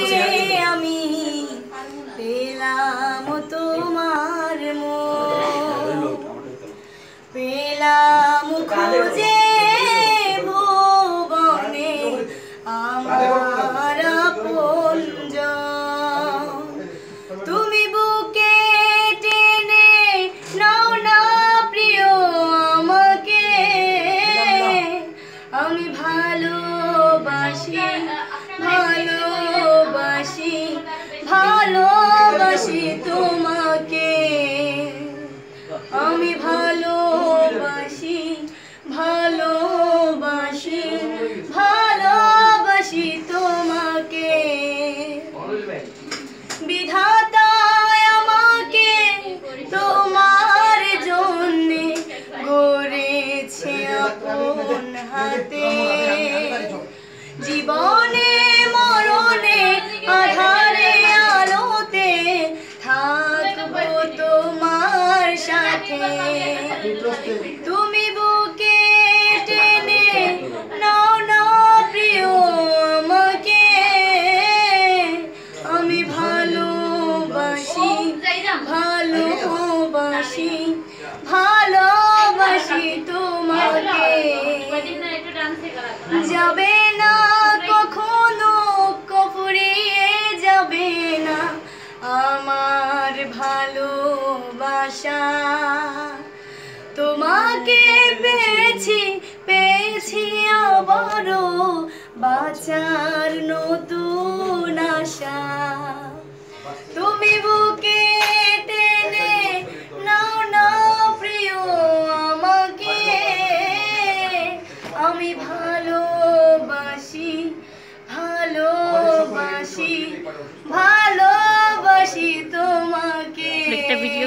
পরে আমি পেলাম তোমার মন। পেলাম খুঁজে ভুবনে আমার আপনজন তুমি বুকে টেনে নাও না প্রিয় আমাকে। আমি ভালোবাসি ভালোবাসি তোমাকে। আমি ভালোবাসি ভালোবাসি ভালোবাসি তোমাকে। বিধাতায় আমাকে তোমার জন্য গড়েছে আপন হাতে। তুমি বুকে টেনে নাও না প্রিয় আমাকে। আমি ভালোবাসি ভালোবাসি ভালোবাসি তোমাকে। যাবে না কখনো কপুরিয়ে যাবে না। আমার ভালোবাসা। তোমাকে পেয়েছি পেয়েছি আবারও বাঁচার নতুন আশা। তুমি বুকে টেনে নাও না প্রিয় আমাকে। আমি ভালোবাসি ভালোবাসি ভালোবাসি তোমাকে। একটা ভিডিও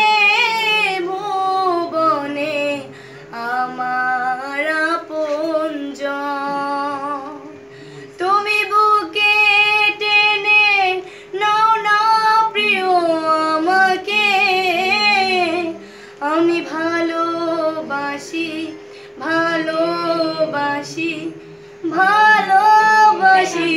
ভালোবাসি ভালোবাসি।